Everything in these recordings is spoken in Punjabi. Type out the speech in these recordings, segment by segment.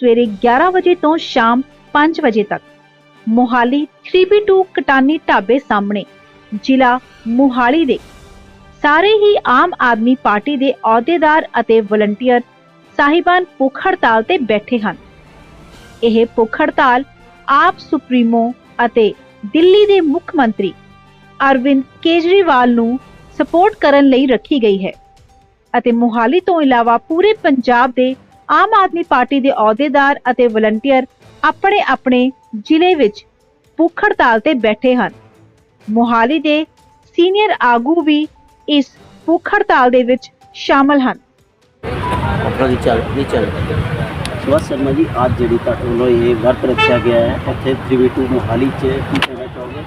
ਸਵੇਰੇ 11 ਵਜੇ ਤੋਂ ਸ਼ਾਮ 5 ਵਜੇ ਤੱਕ। ਮੋਹਾਲੀ 3B2 ਕਟਾਨੀ ਢਾਬੇ ਸਾਹਮਣੇ, ਜ਼ਿਲ੍ਹਾ ਮੋਹਾਲੀ ਦੇ। ਸਾਰੇ ਹੀ ਆਮ ਆਦਮੀ ਪਾਰਟੀ ਦੇ ਅਹੁਦੇਦਾਰ ਅਤੇ ਵਲੰਟੀਅਰ ਸਾਹਿਬਾਨ ਭੁੱਖ ਹੜਤਾਲ ਤੇ ਬੈਠੇ ਹਨ। ਇਹ ਭੁੱਖ ਹੜਤਾਲ ਆਪ ਸੁਪਰੀਮੋ ਅਤੇ ਦਿੱਲੀ ਦੇ ਮੁੱਖ ਮੰਤਰੀ ਅਰਵਿੰਦ ਕੇਜਰੀਵਾਲ ਨੂੰ ਸਪੋਰਟ ਕਰਨ ਲਈ ਰੱਖੀ ਗਈ ਹੈ। ਅਤੇ ਮੋਹਾਲੀ ਤੋਂ ਇਲਾਵਾ ਪੂਰੇ ਪੰਜਾਬ ਦੇ ਆਮ ਆਦਮੀ ਪਾਰਟੀ ਦੇ ਅਹੁਦੇਦਾਰ ਅਤੇ ਵਲੰਟੀਅਰ ਆਪਣੇ ਆਪਣੇ ਜ਼ਿਲ੍ਹੇ ਵਿੱਚ ਭੁੱਖ ਹੜਤਾਲ ਤੇ ਬੈਠੇ ਹਨ। ਮੋਹਾਲੀ ਦੇ ਸੀਨੀਅਰ ਆਗੂ ਵੀ ਇਸ ਭੁੱਖ ਹੜਤਾਲ ਦੇ ਵਿੱਚ ਸ਼ਾਮਲ ਹਨ। ਆਪਣਾ ਦੀ ਚੱਲ ਦੀ ਚੱਲ। ਸੁਭਾਸ਼ ਸ਼ਰਮਾ ਜੀ ਅੱਜ ਜਿਹੜੀ ਤੁਹਾਡੇ ਵੱਲੋਂ ਇਹ ਵਰਤ ਰੱਖਿਆ ਗਿਆ ਹੈ ਇੱਥੇ 3v2 ਮੋਹਾਲੀ 'ਚ ਕੀ ਕਹਿਣਾ ਚਾਹੋਗੇ?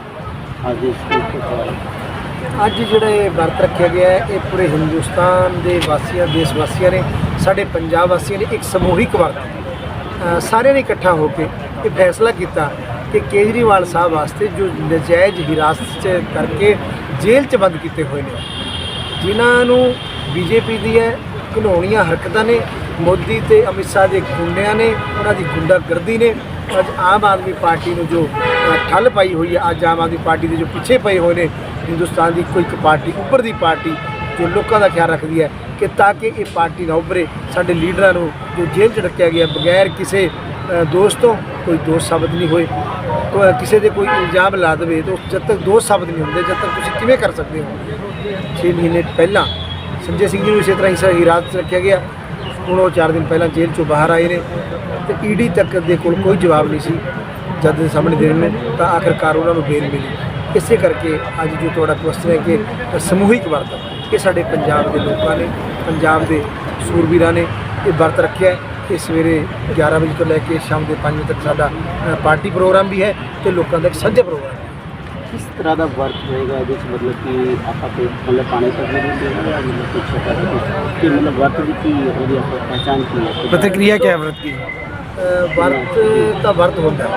ਅੱਜ ਦੇ ਇਸ ਤੋਂ ਅੱਜ ਜਿਹੜਾ ਇਹ ਵਰਤ ਰੱਖਿਆ ਗਿਆ ਹੈ ਇਹ ਪੂਰੇ ਹਿੰਦੁਸਤਾਨ ਦੇ ਵਾਸੀਆਂ ਦੇਸ਼ ਵਾਸੀਆਂ ਨੇ ਸਾਡੇ ਪੰਜਾਬ ਵਾਸੀਆਂ ਨੇ ਇੱਕ ਸਮੂਹਿਕ ਵਰਤ ਸਾਰਿਆਂ ਨੇ ਇਕੱਠਾ ਹੋ ਕੇ ਇਹ ਫੈਸਲਾ ਕੀਤਾ ਕਿ ਕੇਜਰੀਵਾਲ ਸਾਹਿਬ ਵਾਸਤੇ ਜੋ ਨਜਾਇਜ਼ ਹਿਰਾਸਤ 'ਚ ਕਰਕੇ ਜੇਲ੍ਹ 'ਚ ਬੰਦ ਕੀਤੇ ਹੋਏ ਨੇ, ਜਿਨ੍ਹਾਂ ਨੂੰ ਬੀਜੇਪੀ ਦੀ ਹੈ ਘਿਨੌਣੀਆਂ ਹਰਕਤਾਂ ਨੇ, ਮੋਦੀ ਤੇ ਅਮਿਤ ਸ਼ਾਹ ਦੇ ਗੁੰਡਿਆਂ ਨੇ, ਉਹਨਾਂ ਦੀ ਗੁੰਡਾਗਰਦੀ ਨੇ, ਅੱਜ ਆਮ ਆਦਮੀ ਪਾਰਟੀ ਨੂੰ ਜੋ ਠੱਲ ਪਾਈ ਹੋਈ ਹੈ, ਅੱਜ ਆਮ ਆਦਮੀ ਪਾਰਟੀ ਦੇ ਜੋ ਪਿੱਛੇ ਪਏ ਹੋਏ ਨੇ, ਹਿੰਦੁਸਤਾਨ ਦੀ ਕੋਈ ਇੱਕ ਪਾਰਟੀ ਉੱਪਰ ਦੀ ਪਾਰਟੀ ਜੋ ਲੋਕਾਂ ਦਾ ਖਿਆਲ ਰੱਖਦੀ ਹੈ ਕਿ ਤਾਂ ਕਿ ਇਹ ਪਾਰਟੀ ਨਾ ਉੱਭਰੇ। ਸਾਡੇ ਲੀਡਰਾਂ ਨੂੰ ਜੋ ਜੇਲ੍ਹ 'ਚ ਰੱਖਿਆ ਗਿਆ ਬਗੈਰ ਕਿਸੇ ਅ, ਦੋਸ਼ ਤੋਂ ਕੋਈ ਦੋਸ਼ ਸਾਬਤ ਨਹੀਂ ਹੋਏ। ਕਿਸੇ ਦੇ ਕੋਈ ਇਲਜ਼ਾਮ ਲਾ ਦੇਵੇ ਤਾਂ ਜਦ ਤੱਕ ਦੋਸ਼ ਸਾਬਤ ਨਹੀਂ ਹੁੰਦੇ ਜਦ ਤੱਕ ਤੁਸੀਂ ਕਿਵੇਂ ਕਰ ਸਕਦੇ ਹੋ? 6 ਮਹੀਨੇ ਪਹਿਲਾਂ ਸੰਜੇ ਸਿੰਘ ਜੀ ਨੂੰ ਇਸੇ ਤਰ੍ਹਾਂ ਹੀ ਸਹੀ 'ਚ ਰੱਖਿਆ ਗਿਆ। ਹੁਣ ਉਹ 4 ਦਿਨ ਪਹਿਲਾਂ ਜੇਲ੍ਹ 'ਚੋਂ ਬਾਹਰ ਆਏ ਨੇ ਤੇ ਈਡੀ ਤੱਕ ਦੇ ਕੋਲ ਕੋਈ ਜਵਾਬ ਨਹੀਂ ਸੀ। ਜਦ ਦੇ ਸਾਹਮਣੇ ਦੇਣ ਨੂੰ ਤਾਂ ਆਖਰਕਾਰ ਉਹਨਾਂ ਨੂੰ ਬੇਲ ਮਿਲੀ। ਇਸੇ ਕਰਕੇ ਅੱਜ ਜੋ ਤੁਹਾਡਾ ਕੁਐਸਚਨ ਹੈ ਕਿ ਸਮੂਹਿਕ ਵਰਤ। ਇਹ ਸਾਡੇ ਪੰਜਾਬ ਦੇ ਲੋਕਾਂ ਨੇ ਪੰਜਾਬ ਦੇ ਸੂਰਬੀਰਾਂ ਨੇ ਇਹ ਵਰਤ ਰੱਖਿਆ ਹੈ ਇਹ ਸਵੇਰੇ 11 ਵਜੇ ਤੋਂ ਲੈ ਕੇ ਸ਼ਾਮ ਦੇ 5 ਵਜੇ ਤੱਕ ਸਾਡਾ ਪਾਰਟੀ ਪ੍ਰੋਗਰਾਮ ਵੀ ਹੈ ਤੇ ਲੋਕਾਂ ਦਾ ਇੱਕ ਸਾਂਝਾ ਪ੍ਰੋਗਰਾਮ ਹੈ। ਕਿਸ ਤਰ੍ਹਾਂ ਦਾ ਵਰਤ ਹੋਏਗਾ ਇਹਦੇ 'ਚ ਮਤਲਬ ਕਿ ਆਪਾਂ ਕੋਈ ਮਤਲਬ ਪਾਣੀ ਤੱਕ ਨਹੀਂ ਦੇਣਾ ਜਾਂ ਮਤਲਬ ਜਿਹਾ ਕਿ ਮਤਲਬ ਵਰਤ ਦੀ ਕੀ ਉਹਦੀ ਆਪਾਂ ਪਹਿਚਾਣ ਕੀ ਹੈ? ਪ੍ਰਤੀਕਿਰਿਆ ਕਿਆ ਵਰਤ ਕੀ ਵਰਤ ਤਾਂ ਵਰਤ ਹੁੰਦਾ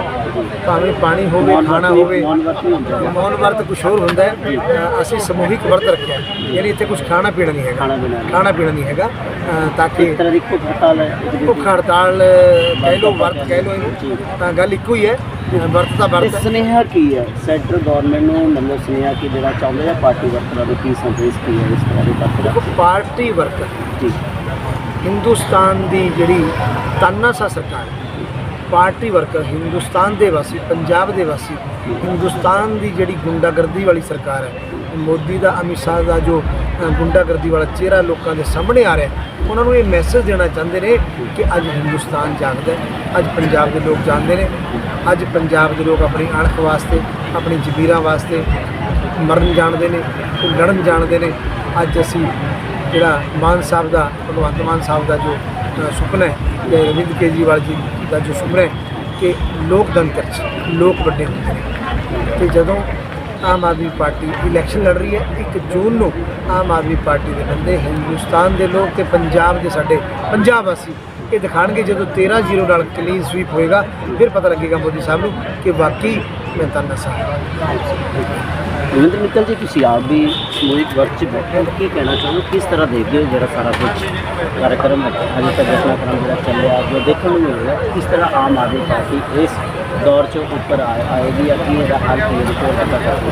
ਭਾਵੇਂ ਪਾਣੀ ਹੋਵੇ ਖਾਣਾ ਹੋਵੇ। ਮੌਨ ਵਰਤ ਕੁਝ ਹੋਰ ਹੁੰਦਾ ਅਸੀਂ ਸਮੂਹਿਕ ਵਰਤ ਰੱਖਿਆ। ਯਾਨੀ ਇੱਥੇ ਕੁਝ ਖਾਣਾ ਪੀਣਾ ਨਹੀਂ ਹੈਗਾ। ਖਾਣਾ ਪੀਣਾ ਨਹੀਂ। ਹੈਗਾ। ਤਾਂ ਕਿ ਇੱਕ ਤਰ੍ਹਾਂ ਦੀ ਭੁੱਖ ਹੜਤਾਲ ਹੈ। ਭੁੱਖ ਕਹਿ ਲਓ ਵਰਤ ਕਹਿ ਲਓ ਇਹਨੂੰ। ਤਾਂ ਗੱਲ ਇੱਕੋ ਹੀ ਹੈ। ਵਰਤ ਤੇ ਵਰਤ ਸੁਨੇਹਾ ਕੀ ਹੈ? ਸੈਂਟਰ ਗਵਰਨਮੈਂਟ ਨੂੰ ਮਤਲਬ ਸੁਨੇਹਾ ਕੀ ਜਿਹੜਾ ਚਾਹੁੰਦੇ ਆ? ਪਾਰਟੀ ਵਰਕਰਾਂ ਨੂੰ ਕੀ ਸੰਦੇਸ਼ ਕੀ ਹੈ? ਇਸ ਤਰ੍ਹਾਂ ਦੇ ਵਰਤ ਦਾ ਪਾਰਟੀ ਵਰਕਰ। ਜੀ। ਹਿੰਦੁਸਤਾਨ ਦੀ ਜਿਹੜੀ ਤਾਨਾਸ਼ਾਹ ਸਰਕਾਰ ਪਾਰਟੀ ਵਰਕਰ ਹਿੰਦੁਸਤਾਨ ਦੇ ਵਾਸੀ, ਪੰਜਾਬ ਦੇ ਵਾਸੀ, ਹਿੰਦੁਸਤਾਨ ਦੀ ਜਿਹੜੀ ਗੁੰਡਾਗਰਦੀ ਵਾਲੀ ਸਰਕਾਰ ਹੈ ਮੋਦੀ ਦਾ, ਅਮਿਤ ਸ਼ਾਹ ਦਾ ਜੋ ਗੁੰਡਾਗਰਦੀ ਵਾਲਾ ਚਿਹਰਾ ਲੋਕਾਂ ਦੇ ਸਾਹਮਣੇ ਆ ਰਿਹਾ ਉਹਨਾਂ ਨੂੰ ਇਹ ਮੈਸੇਜ ਦੇਣਾ ਚਾਹੁੰਦੇ ਨੇ ਕਿ ਅੱਜ ਹਿੰਦੁਸਤਾਨ ਜਾਗਦਾ ਅੱਜ ਪੰਜਾਬ ਦੇ ਲੋਕ ਜਾਣਦੇ ਨੇ, ਅੱਜ ਪੰਜਾਬ ਦੇ ਲੋਕ ਆਪਣੀ ਅਣਖ ਵਾਸਤੇ, ਆਪਣੀ ਜ਼ਮੀਰਾਂ ਵਾਸਤੇ ਮਰਨ ਜਾਣਦੇ ਨੇ ਲੜਨ ਜਾਣਦੇ ਨੇ, ਅੱਜ ਅਸੀਂ ਜਿਹੜਾ ਮਾਨ ਸਾਹਿਬ ਦਾ, ਭਗਵੰਤ ਮਾਨ ਸਾਹਿਬ ਦਾ ਜੋ ਸੁਪਨਾ ਹੈ ਜਾਂ ਅਰਵਿੰਦ ਕੇਜਰੀਵਾਲ ਜੀ ਦਾ ਜੋ ਸੁਪਨਾ ਹੈ ਕਿ ਲੋਕਤੰਤਰ 'ਚ ਲੋਕ ਵੱਡੇ ਹੁੰਦੇ ਨੇ। ਤੇ ਜਦੋਂ ਆਮ ਆਦਮੀ ਪਾਰਟੀ ਇਲੈਕਸ਼ਨ ਲੜ ਰਹੀ ਹੈ 1 ਜੂਨ ਨੂੰ ਆਮ ਆਦਮੀ ਪਾਰਟੀ ਦੇ ਬੰਦੇ ਹਿੰਦੁਸਤਾਨ ਦੇ ਲੋਕ ਤੇ ਪੰਜਾਬ ਦੇ ਸਾਡੇ ਪੰਜਾਬ ਵਾਸੀ ਇਹ ਦਿਖਾਣਗੇ। ਜਦੋਂ 13 ਜ਼ੀਰੋ ਨਾਲ ਕਲੀਨ ਸਵੀਪ ਹੋਏਗਾ, ਫਿਰ ਪਤਾ ਲੱਗੇਗਾ ਮੋਦੀ ਸਾਹਿਬ ਨੂੰ ਕਿ ਵਾਕਈ ਮੈਂ ਤਾਂ ਨਸਾ ਰਵਿੰਦਰ ਮਿੱਤਲ ਜੀ, ਤੁਸੀਂ ਆਪ ਵੀ ਸਮੂਹਿਕ ਵਰਤ 'ਚ ਬੈਠੇ ਹੋ। ਕੀ ਕਹਿਣਾ ਚਾਹੁੰਦੇ ਕਿਸ ਤਰ੍ਹਾਂ ਦੇਖਦੇ ਹੋ ਜਿਹੜਾ ਸਾਰਾ ਕੁਝ ਕਾਰਜਕ੍ਰਮ ਅਜੇ ਤੱਕ ਘਟਨਾਕ੍ਰਮ ਜਿਹੜਾ ਚੱਲਿਆ, ਜੋ ਦੇਖਣ ਨੂੰ ਮਿਲ ਰਿਹਾ, ਕਿਸ ਤਰ੍ਹਾਂ ਆਮ ਆਦਮੀ ਪਾਰਟੀ ਇਸ ਦੌਰ 'ਚ ਉੱਪਰ ਆਏਗੀ ਜਾਂ ਕੀ ਇਹਦਾ ਹੱਲ ਕੀ ਰਿਪੋਰਟ ਪਤਾ ਕਰਦੀ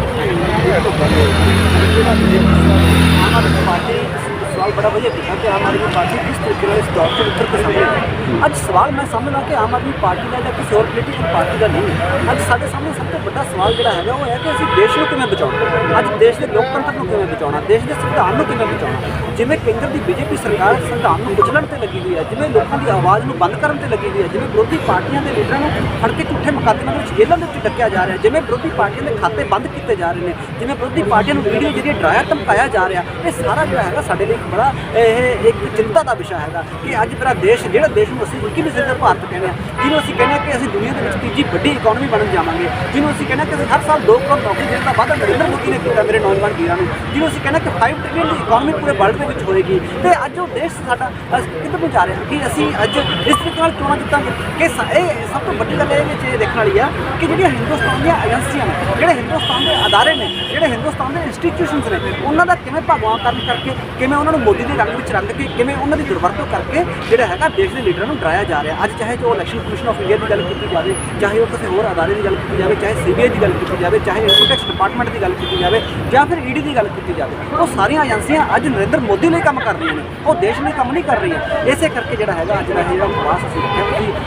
ਆਮ ਬੜਾ ਵਧੀਆ ਕੀਤਾ ਕਿ ਆਮ ਆਦਮੀ ਪਾਰਟੀ ਕਿਸ ਤਰੀਕੇ ਨਾਲ ਇਸ ਦੌਰ ਤੋਂ ਉੱਤਰ ਕੇ ਸਾਹਮਣੇ ਅੱਜ ਸਵਾਲ ਮੈਂ ਸਮਝਦਾ ਕਿ ਆਮ ਆਦਮੀ ਪਾਰਟੀ ਦਾ ਜਾਂ ਕਿਸੇ ਹੋਰ ਪੋਲੀਟੀਕਲ ਪਾਰਟੀ ਦਾ ਨਹੀਂ। ਹੈ। ਅੱਜ ਸਾਡੇ ਸਾਹਮਣੇ ਸਭ ਤੋਂ ਵੱਡਾ ਸਵਾਲ ਜਿਹੜਾ ਹੈਗਾ ਉਹ ਹੈ ਕਿ ਅਸੀਂ ਦੇਸ਼ ਨੂੰ ਕਿਵੇਂ ਬਚਾਉਣਾ? ਅੱਜ ਦੇਸ਼ ਦੇ ਲੋਕਤੰਤਰ ਨੂੰ ਕਿਵੇਂ ਬਚਾਉਣਾ? ਦੇਸ਼ ਦੇ ਸੰਵਿਧਾਨ ਨੂੰ ਕਿਵੇਂ ਬਚਾਉਣਾ? ਜਿਵੇਂ ਕੇਂਦਰ ਦੀ ਬੀਜੇਪੀ ਸਰਕਾਰ ਸੰਵਿਧਾਨ ਨੂੰ ਕੁਚਲਣ ਤੇ ਲੱਗੀ ਹੋਈ ਹੈ, ਜਿਵੇਂ ਲੋਕਾਂ ਦੀ ਆਵਾਜ਼ ਨੂੰ ਬੰਦ ਕਰਨ ਤੇ ਲੱਗੀ ਹੋਈ ਹੈ, ਜਿਵੇਂ ਵਿਰੋਧੀ ਪਾਰਟੀਆਂ ਦੇ ਲੀਡਰਾਂ ਨੂੰ ਫੜ ਕੇ ਝੂਠੇ ਮੁਕੱਦਮਿਆਂ ਵਿੱਚ ਜੇਲ੍ਹਾਂ ਦੇ ਵਿੱਚ ਡੱਕਿਆ ਜਾ ਰਿਹਾ ਜਿਵੇਂ ਵਿਰੋਧੀ ਪਾਰਟੀਆਂ ਦੇ ਖਾਤੇ ਬੰਦ ਕੀਤੇ ਜਾ ਰਹੇ ਨੇ, ਜਿਵੇਂ ਵਿਰੋਧੀ ਪਾਰਟੀਆਂ ਨੂੰ ਵੀਡੀਓ ਜਿਹੜੀ ਡਰਾਇਆ ਧਮਕਾਇਆ ਜਾ ਰਿਹਾ, ਇਹ ਸਾਰਾ ਜਿਹੜਾ ਹੈਗਾ ਸਾਡੇ ਲਈ ਬੜਾ ਇਹ ਇੱਕ ਚਿੰਤਾ ਦਾ ਵਿਸ਼ਾ ਹੈਗਾ ਕਿ ਅੱਜ ਮੇਰਾ ਦੇਸ਼, ਜਿਹੜਾ ਦੇਸ਼ ਨੂੰ ਅਸੀਂ ਇੱਕੀਵੀਂ ਸਦੀ ਦਾ ਭਾਰਤ ਕਹਿੰਦੇ ਹਾਂ, ਜਿਹਨੂੰ ਅਸੀਂ ਕਹਿੰਦੇ ਹਾਂ ਕਿ ਅਸੀਂ ਦੁਨੀਆ ਦੇ ਵਿੱਚ ਤੀਜੀ ਵੱਡੀ ਇਕਨੋਮੀ ਬਣਨ ਜਾਵਾਂਗੇ, ਜਿਹਨੂੰ ਅਸੀਂ ਕਹਿੰਦੇ ਹਾਂ ਕਿ ਅਸੀਂ ਹਰ ਸਾਲ 2 ਕਰੋੜ ਨੌਕਰੀ ਦੇਣ ਦਾ ਵਾਅਦਾ ਨਰਿੰਦਰ ਮੋਦੀ ਨੇ ਕੀਤਾ ਮੇਰੇ ਨੌਜਵਾਨ ਵੀਰਾਂ ਨੂੰ, ਜਿਹਨੂੰ ਅਸੀਂ ਕਹਿੰਦੇ ਹਾਂ ਕਿ 5 ਟ੍ਰਿਲੀਅਨ ਦੀ ਇਕਨੋਮੀ ਪੂਰੇ ਵਰਲਡ ਦੇ ਵਿੱਚ ਹੋਏਗੀ। ਤੇ ਅੱਜ ਉਹ ਦੇਸ਼ ਸਾਡਾ ਅਸ- ਕਿੱਧਰ ਨੂੰ ਜਾ ਰਿਹਾ ਕਿ ਅਸੀਂ ਅੱਜ ਇਸ ਤਰੀਕੇ ਨਾਲ ਚੋਣਾਂ ਜਿੱਤਾਂਗੇ। ਕਿ ਸ- ਇਹ ਸਭ ਤੋਂ ਵੱਡੀ ਗੱਲ ਇਹ ਵਿੱਚ ਇਹ ਦੇਖਣ ਵਾਲੀ ਆ ਕਿ ਜਿਹੜੀਆਂ ਹਿੰਦੁਸਤਾਨ ਦੀਆਂ ਏਜੰਸੀਆਂ ਨੇ, ਜਿਹੜੇ ਹਿੰਦੁਸਤਾਨ ਦੇ ਅਦਾਰੇ ਨੇ, ਜਿਹੜੇ ਹਿੰਦੁਸਤਾਨ ਦੇ ਇੰਸਟੀਟਿਊਸ਼ਨਸ ਨੇ, ਉਹਨਾਂ ਦਾ ਕਿਵੇਂ ਭਗਵਾਨ ਕਰਨ ਕਰਕੇ ਕਿਵੇਂ ਉਹਨਾਂ ਨੂੰ ਮੋਦੀ ਦੇ ਰੰਗ ਵਿੱਚ ਰੰਗ ਕੇ ਕਿਵੇਂ ਉਹਨਾਂ ਦੀ ਦੁਰਵਰਤੋਂ ਕਰਕੇ ਜਿਹੜਾ ਹੈਗਾ ਦੇਸ਼ ਦੇ ਲੀਡਰਾਂ ਨੂੰ ਡਰਾਇਆ ਜਾ ਰਿਹਾ। ਅੱਜ ਚਾਹੇ ਜੋ ਇਲੈਕਸ਼ਨ ਕਮਿਸ਼ਨ ਆਫ ਇੰਡੀਆ ਦੀ ਗੱਲ ਕੀਤੀ ਜਾਵੇ, ਚਾਹੇ ਉਹ ਕਿਸੇ ਹੋਰ ਅਦਾਰੇ ਦੀ ਗੱਲ ਕੀਤੀ ਜਾਵੇ, ਚਾਹੇ ਸੀਬੀਆਈ ਦੀ ਗੱਲ ਕੀਤੀ ਜਾਵੇ, ਚਾਹੇ ਇਨਕਮ ਟੈਕਸ ਡਿਪਾਰਟਮੈਂਟ ਦੀ ਗੱਲ ਕੀਤੀ ਜਾਵੇ ਜਾਂ ਫਿਰ ਈਡੀ ਦੀ ਗੱਲ ਕੀਤੀ ਜਾਵੇ, ਉਹ ਸਾਰੀਆਂ ਏਜੰਸੀਆਂ ਅੱਜ ਨਰਿੰਦਰ ਮੋਦੀ ਲਈ ਕੰਮ ਕਰ ਰਹੀਆਂ ਨੇ। ਉਹ ਦੇਸ਼ ਲਈ ਕੰਮ ਨਹੀਂ ਕਰ ਰਹੀਆਂ। ਇਸੇ ਕਰਕੇ ਜਿਹੜਾ ਹੈਗਾ ਅੱਜ ਦਾ ਇਹ ਜਿਹੜਾ ਉਪਵਾਸ ਅਸੀਂ ਰੱਖਿਆ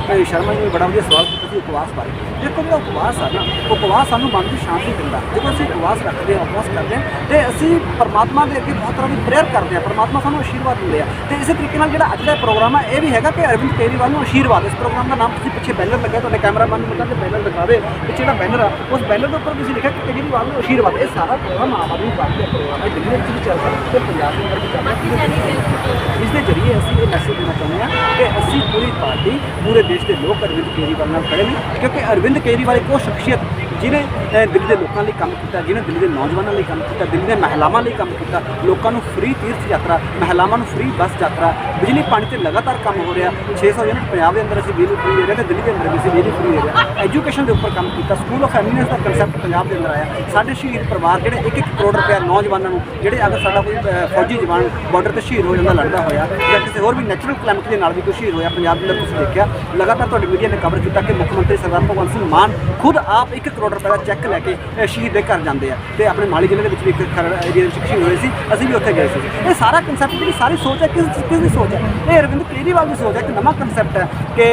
ਤੁਸੀਂ ਸ਼ਰਮਾ ਜੀ ਨੇ ਬੜਾ ਵਧੀਆ ਸਵਾਲ ਕੀਤਾ ਸੀ ਉਪਵਾਸ ਬਾਰੇ। ਦੇਖੋ ਜਿਹੜਾ ਉਪਵਾਸ ਆ ਨਾ, ਉਪਵਾਸ ਸਾਨੂੰ ਮਨ ਦੀ ਸ਼ਾਂਤੀ ਦਿੰਦਾ। ਜਦੋਂ ਅਸੀਂ ਉਪਵਾਸ ਰੱਖਦੇ ਹਾਂ, ਉਪਵਾਸ ਕਰਦੇ ਹਾਂ, ਤੇ ਅਸੀਂ ਪਰਮਾਤਮਾ ਦੇ ਅੱਗੇ ਬਹੁਤ ਤਰ੍ਹਾਂ ਦੀ ਪ੍ਰੇਅਰ ਕਰਦੇ ਹਾਂ, ਪਰਮਾਤਮਾ ਸਾਨੂੰ ਆਸ਼ੀਰਵਾਦ ਦਿੰਦੇ ਆ। ਤੇ ਇਸੇ ਤਰੀਕੇ ਨਾਲ ਜਿਹੜਾ ਅੱਜ ਦਾ ਪ੍ਰੋਗਰਾਮ ਹੈ ਇਹ ਵੀ ਹੈਗਾ ਕਿ ਅਰਵਿੰਦ ਕੇਜਰੀਵਾਲ ਨੂੰ ਆਸ਼ੀਰਵਾਦ ਇਸ ਪ੍ਰੋਗਰਾਮ ਦਾ ਨਾਮ ਤੁਸੀਂ ਪਿੱਛੇ ਬੈਨਰ ਲੱਗਾ ਤੁਹਾਡੇ ਕੈਮਰਾਮੈਨ ਨੂੰ ਮਤਲਬ ਬੈਨਰ ਦਿਖਾਵੇ ਪਿੱਛੇ ਜਿਹੜਾ ਬੈਨਰ ਆ ਉਸ ਬੈਨਰ ਦੇ ਉੱਪਰ ਤੁਸੀਂ ਲਿਖਿਆ ਕਿ ਕੇਜਰੀਵਾਲ ਨੂੰ ਆਸ਼ੀਰਵਾਦ ਇਹ ਸਾਰਾ ਪ੍ਰੋਗਰਾਮ ਆਮ ਆਦਮੀ ਪਾਰਟੀ ਦਾ ਪ੍ਰੋਗਰਾਮ ਹੈ ਦਿੱਲੀ ਵਿੱਚ ਵੀ ਚੱਲਦਾ ਤੇ ਪੰਜਾਬ ਦੇ ਅੰਦਰ ਵੀ ਅੰਦਰ। ਇਸ ਦੇ ਜ਼ਰੀਏ ਅਸੀਂ ਇਹ ਮੈਸੇਜ ਦੇਣਾ ਚਾਹੁੰਦੇ ਹਾਂ ਕਿ ਅਸੀਂ ਪੂਰੀ ਪਾਰਟੀ ਪੂਰੇ ਦੇਸ਼ ਦੇ ਲੋਕ ਅਰਵਿੰਦ ਕੇਜਰੀਵਾਲ ਨਾਲ ਖੜੇ ਨੇ ਕਿਉਂਕਿ ਅਰਵਿੰਦ ਕੇਜਰੀਵਾਲ ਇੱਕ ਉਹ ਸ਼ਖਸੀਅਤ ਜਿਹਨੇ ਦਿੱਲੀ ਦੇ ਲੋਕਾਂ ਲਈ ਕੰਮ ਕੀਤਾ, ਜਿਹਨੇ ਦਿੱਲੀ ਦੇ ਨੌਜਵਾਨਾਂ ਲਈ ਕੰਮ ਕੀਤਾ, ਦਿੱਲੀ ਦੇ ਮਹਿਲਾਵਾਂ ਲਈ ਕੰਮ ਕੀਤਾ, ਲੋਕਾਂ ਨੂੰ ਫ੍ਰੀ ਤੀਰਥ ਯਾਤਰਾ ਮਹਿਲਾਵਾਂ ਨੂੰ ਫ੍ਰੀ ਬੱਸ ਯਾਤਰਾ, ਬਿਜਲੀ ਪਾਣੀ ਤੇ ਲਗਾਤਾਰ ਕੰਮ ਹੋ ਰਿਹਾ 600 ਯੂਨਿਟ ਪੰਜਾਬ ਦੇ ਅੰਦਰ ਅਸੀਂ ਬਿਜਲੀ ਫ੍ਰੀ ਦੇ ਰਹੇ ਤੇ ਦਿੱਲੀ ਦੇ ਅੰਦਰ ਵੀ ਅਸੀਂ ਬਿਜਲੀ ਫ੍ਰੀ ਦੇ ਰਹੇ ਐਜੂਕੇਸ਼ਨ ਦੇ ਉੱਪਰ ਕੰਮ ਕੀਤਾ ਸਕੂਲ ਆਫ ਐਮੀਨੈਂਸ ਦਾ ਕਨਸੈਪਟ ਪੰਜਾਬ ਦੇ ਅੰਦਰ ਆਇਆ। ਸਾਡੇ ਸ਼ਹੀਦ ਪਰਿਵਾਰ ਜਿਹੜੇ 1-1 ਕਰੋੜ ਰੁਪਇਆ ਨੌਜਵਾਨਾਂ ਨੂੰ, ਜਿਹੜੇ ਅਗਰ ਸਾਡਾ ਕੋਈ ਫੌਜੀ ਜਵਾਨ ਬਾਰਡਰ ਤੇ ਸ਼ਹੀਦ ਹੋ ਜਾਂਦਾ, ਲੜਦਾ ਹੋਇਆ ਜਾਂ ਕਿਸੇ ਹੋਰ ਵੀ ਨੈਚੁਰਲ ਕਲੈਮਿਟੀ ਦੇ ਨਾਲ ਵੀ ਕੋਈ ਸ਼ਹੀਦ ਹੋਇਆ, ਪੰਜਾਬ ਦੇ ਅੰਦਰ ਤੁਸੀਂ ਦੇਖਿਆ, ਲਗਾਤਾਰ ਤੁਹਾਡੀ ਮੀਡੀਆ ਨੇ ਕਵਰ ਕੀਤਾ ਕਿ ਮੁੱਖ ਮੰਤਰੀ ਸਰਦਾਰ ਭਗਵੰਤ ਸਿੰਘ ਮਾਨ ਖੁਦ ਆਪ ਇੱਕ ਕਰੋੜ ਰੁਪਏ ਦਾ ਚੈੱਕ ਲੈ ਕੇ ਅਹ, ਸ਼ਹੀਦ ਦੇ ਘਰ ਜਾਂਦੇ ਆ। ਤੇ ਆਪਣੇ ਮਾਲੀ ਜ਼ਿਲ੍ਹੇ ਦੇ ਵਿੱਚ ਵੀ ਇੱਕ ਖਰੜ ਏਰੀਆ ਵਿੱਚ ਇੱਕ ਸ਼ਹੀਦ ਹੋਏ ਸੀ ਅਸੀਂ ਵੀ ਉੱਥੇ ਗਏ ਸੀ। ਇਹ ਸਾਰਾ ਕਨਸੈਪਟ ਜਿਹੜੀ ਸਾਰੀ ਸੋਚ ਹੈ ਕਿਸ ਕਿਸ ਦੀ ਸੋਚ ਹੈ? ਇਹ ਅਰਵਿੰਦ ਕੇਜਰੀਵਾਲ ਦੀ ਸੋਚ ਹੈ ਇੱਕ ਨਵਾਂ ਕਨਸੈਪਟ ਹੈ ਕਿ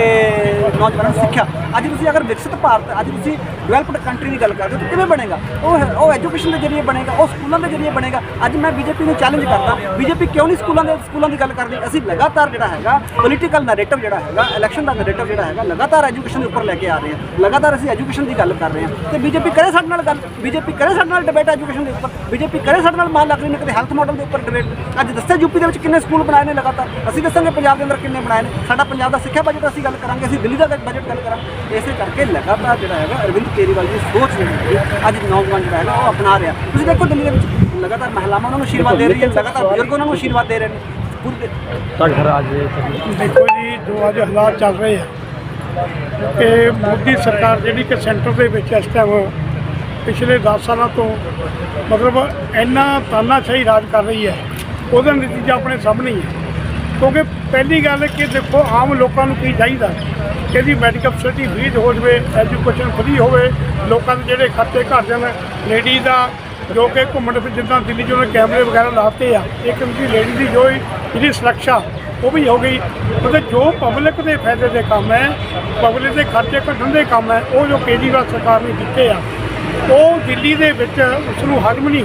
ਨੌਜਵਾਨਾਂ ਨੂੰ ਸਿੱਖਿਆ। ਅੱਜ ਤੁਸੀਂ ਅਗਰ ਵਿਕਸਿਤ ਭਾਰਤ ਅੱਜ ਤੁਸੀਂ ਡਿਵੈਲਪਡ ਕੰਟਰੀ ਦੀ ਗੱਲ ਕਰਦੇ ਹੋ ਤਾਂ ਕਿਵੇਂ ਬਣੇਗਾ? ਉਹ ਉਹ ਐਜੂਕੇਸ਼ਨ ਦੇ ਜ਼ਰੀਏ ਬਣੇਗਾ ਉਹ ਸਕੂਲਾਂ ਦੇ ਜ਼ਰੀਏ ਬਣੇਗਾ। ਅੱਜ ਮੈਂ ਬੀਜੇਪੀ ਨੂੰ ਚੈਲੰਜ ਕਰਦਾ ਬੀਜੇਪੀ ਕਿਉਂ ਨਹੀਂ ਸਕੂਲਾਂ ਦੇ ਸਕੂਲਾਂ ਦੀ ਗੱਲ ਕਰਦੀ? ਅਸੀਂ ਲਗਾਤਾਰ ਜਿਹੜਾ ਹੈਗਾ ਪੋਲੀਟੀਕਲ ਨੈਰੇਟਿਵ ਜਿਹੜਾ ਹੈਗਾ ਇਲੈਕਸ਼ਨ ਦਾ ਨੈਰੇਟਿਵ ਜਿਹੜਾ ਹੈਗਾ ਲਗਾਤਾਰ ਐਜੂਕੇਸ਼ਨ ਦੇ ਉੱਪਰ ਲੈ ਕੇ ਆ ਰਹੇ ਹਾਂ। ਲਗਾਤਾਰ ਅਸੀਂ ਐਜੂਕੇਸ਼ਨ ਦੀ ਗੱਲ ਕਰ ਰਹੇ ਹਾਂ। ਤੇ ਬੀਜੇਪੀ ਕਰੇ ਸਾਡੇ ਨਾਲ ਗੱਲ? ਬੀਜੇਪੀ ਕਰੇ ਸਾਡੇ ਨਾਲ ਡਿਬੇਟ ਐਜੂਕੇਸ਼ਨ ਦੇ ਉੱਪਰ? ਬੀਜੇਪੀ ਕਰੇ ਸਾਡੇ ਨਾਲ ਰਹੀ ਨੇ ਕਿਤੇ ਹੈਲਥ ਮਾਡਲ ਦੇ ਉੱਪਰ ਡਿਬੇਟ ਅੱਜ ਦੱਸਿਆ ਯੂਪੀ ਦੇ ਵਿੱਚ ਕਿੰਨੇ ਸਕੂਲ ਬਣਾਏ ਨੇ ਲਗਾਤਾਰ? ਅਸੀਂ ਦੱਸਾਂਗੇ ਪੰਜਾਬ ਦੇ ਅੰਦਰ ਕਿੰਨੇ ਬਣਾਏ ਨੇ। ਸਾਡਾ ਪੰਜਾਬ ਦਾ ਸਿੱਖਿਆ ਬਜਟ ਅਸੀਂ ਗੱਲ ਕਰਾਂਗੇ ਅਸੀਂ ਦਿੱਲੀ ਦਾ ਬਜਟ ਗੱਲ ਕਰਾਂਗੇ। ਇਸੇ ਕਰਕੇ ਲਗਾਤਾਰ ਜਿਹੜਾ ਹੈਗਾ ਅਰਵਿੰਦ ਕੇਜਰੀਵਾਲ ਦੀ ਸੋਚ ਜਿਹੜੀ ਅੱਜ ਨੌਜਵਾਨ ਜਿਹੜਾ ਹੈਗਾ ਉਹ ਅਪਣਾ ਰਿਹਾ। ਤੁਸੀਂ ਦੇਖੋ ਦਿੱਲੀ ਦੇ ਵਿੱਚ ਲਗਾਤਾਰ ਮਹਿਲਾਵਾਂ ਉਹਨਾਂ ਨੂੰ ਆਸ਼ੀਰਵਾਦ ਦੇ ਰਹੀ ਹੈ ਲਗਾਤਾਰ ਬਜ਼ੁਰਗ ਉਹਨਾਂ ਨੂੰ ਆਸ਼ੀਰਵਾਦ ਦੇ ਰਹੇ ਨੇ। ਪੂਰੀ ਦੇ- ਤੁਹਾਡੇ ਘਰ ਅੱਜ ਦੇਖੋ ਜੀ ਜੋ ਅੱਜ ਹਾਲਾਤ ਚੱਲ ਰਹੇ ਆ ਕਿ ਮੋਦੀ ਸਰਕਾਰ ਜਿਹੜੀ ਕਿ ਸੈਂਟਰ ਦੇ ਵਿੱਚ ਇਸ ਟਾਈਮ ਪਿਛਲੇ 10 ਸਾਲਾਂ ਤੋਂ ਮਤਲਬ ਇੰਨਾ ਤਾਨਾਸ਼ਾਹੀ ਰਾਜ ਕਰ ਰਹੀ ਹੈ, ਉਹਦਾ ਨਤੀਜਾ ਆਪਣੇ ਸਾਹਮਣੇ ਹੀ ਹੈ। ਕਿਉਂਕਿ ਪਹਿਲੀ ਗੱਲ ਕਿ ਦੇਖੋ, ਆਮ ਲੋਕਾਂ ਨੂੰ ਕੀ ਚਾਹੀਦਾ? ਕਿ ਇਹਦੀ ਮੈਡੀਕਲ ਫੈਸਿਲਿਟੀ ਫ੍ਰੀ ਹੋ ਜਾਵੇ ਐਜੂਕੇਸ਼ਨ ਫ੍ਰੀ ਹੋਵੇ, ਲੋਕਾਂ ਦੇ ਜਿਹੜੇ ਖਰਚੇ ਘਰ ਜਾਣ। ਲੇਡੀ ਦਾ ਜੋ ਕਿ ਘੁੰਮਣ ਫਿਰ ਜਿੱਦਾਂ ਦਿੱਲੀ 'ਚ ਉਹਨੇ ਕੈਮਰੇ ਵਗੈਰਾ ਲਾਤੇ ਆ। ਇੱਕ ਉਹਦੀ ਲੇਡੀ ਦੀ ਜੋ ਇਹਦੀ ਸੁਰੱਖਿਆ ਉਹ ਵੀ ਹੋ ਗਈ। ਮਤਲਬ ਜੋ ਪਬਲਿਕ ਦੇ ਫਾਇਦੇ ਦੇ ਕੰਮ ਹੈ ਪਬਲਿਕ ਦੇ ਖਰਚੇ ਘਟਣ ਦੇ ਕੰਮ ਹੈ, ਉਹ ਜੋ ਕੇਜਰੀਵਾਲ ਸਰਕਾਰ ਨੇ ਕੀਤੇ ਆ, ਉਹ ਦਿੱਲੀ ਦੇ ਵਿੱਚ ਉਸ ਨੂੰ ਹਜਮ ਨਹੀਂ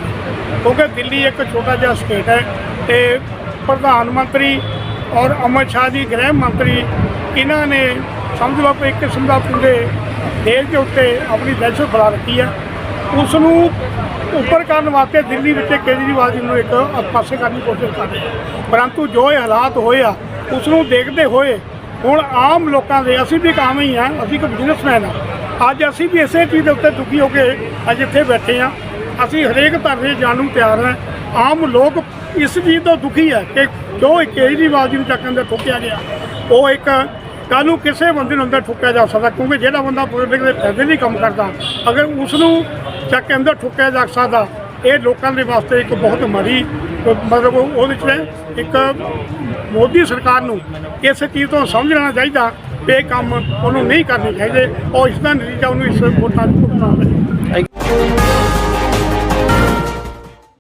ਕਿਉਂਕਿ ਦਿੱਲੀ ਇੱਕ ਛੋਟਾ ਜਿਹਾ ਸਟੇਟ ਹੈ ਤੇ ਪ੍ਰਧਾਨ ਮੰਤਰੀ ਔਰ ਅਮਿਤ ਸ਼ਾਹ ਜੀ, ਗ੍ਰਹਿ ਮੰਤਰੀ, ਇਹਨਾਂ ਨੇ ਸਮਝ ਲਓ ਕਿ ਇੱਕ ਕਿਸਮ ਦਾ ਪੂਰੇ ਦੇਸ਼ ਦੇ ਉੱਤੇ ਆਪਣੀ ਦਹਿਸ਼ਤ ਫੈਲਾ ਰੱਖੀ ਹੈ। ਉਸ ਨੂੰ ਉੱਪਰ ਕਰਨ ਵਾਸਤੇ ਦਿੱਲੀ ਵਿੱਚ ਕੇਜਰੀਵਾਲ ਜੀ ਨੂੰ ਇੱਕ ਪਾਸੇ ਕਰਨ ਦੀ ਕੋਸ਼ਿਸ਼ ਕਰ ਰਹੇ ਪਰੰਤੂ ਜੋ ਇਹ ਹਾਲਾਤ ਹੋਏ ਆ, ਉਸ ਨੂੰ ਦੇਖਦੇ ਹੋਏ ਹੁਣ ਆਮ ਲੋਕਾਂ ਦੇ, ਅਸੀਂ ਵੀ ਕਾਮ ਹੀ ਆ, ਅਸੀਂ ਇੱਕ ਬਿਜ਼ਨਸਮੈਨ ਆ। ਅੱਜ ਅਸੀਂ ਵੀ ਇਸੇ ਚੀਜ਼ ਦੇ ਉੱਤੇ ਦੁਖੀ ਹੋ ਕੇ ਅੱਜ ਇੱਥੇ ਬੈਠੇ ਆ। ਅਸੀਂ ਹਰੇਕ ਧਰਨੇ ਜਾਣ ਨੂੰ ਤਿਆਰ ਹਾਂ ਆਮ ਲੋਕ ਇਸ ਚੀਜ਼ ਤੋਂ ਦੁਖੀ ਹੈ ਕਿ ਜੋ ਕੇਜਰੀਵਾਲ ਜੀ ਨੂੰ ਚੱਕਣ ਦੇ ਠੋਕਿਆ ਗਿਆ। ਉਹ ਇੱਕ ਕੱਲ੍ਹ ਨੂੰ ਕਿਸੇ ਬੰਦੇ ਨੂੰ ਅੰਦਰ ਠੁੱਕਿਆ ਜਾ ਸਕਦਾ, ਕਿਉਂਕਿ ਜਿਹੜਾ ਬੰਦਾ ਪਬਲਿਕ ਦੇ ਫਾਇਦੇ ਲਈ ਕੰਮ ਕਰਦਾ, ਅਗਰ ਉਸ ਨੂੰ ਚੱਕ ਕੇ ਅੰਦਰ ਠੁੱਕਿਆ ਜਾ ਸਕਦਾ ਇਹ ਲੋਕਾਂ ਦੇ ਵਾਸਤੇ ਇੱਕ ਬਹੁਤ ਮਾੜੀ, ਮਤਲਬ ਉਹਦੇ ਚ ਇੱਕ ਮੋਦੀ ਸਰਕਾਰ ਨੂੰ ਇਸ ਚੀਜ਼ ਤੋਂ ਸਮਝ ਲੈਣਾ ਚਾਹੀਦਾ ਵੀ ਇਹ ਕੰਮ ਉਹਨੂੰ ਨਹੀਂ ਕਰਨੇ ਚਾਹੀਦੇ। ਔਰ ਇਸ ਦਾ ਨਤੀਜਾ ਉਹਨੂੰ ਇਸ ਵੋਟਾਂ ਨੂੰ ਭੁਗਤਣਾ ਪਏ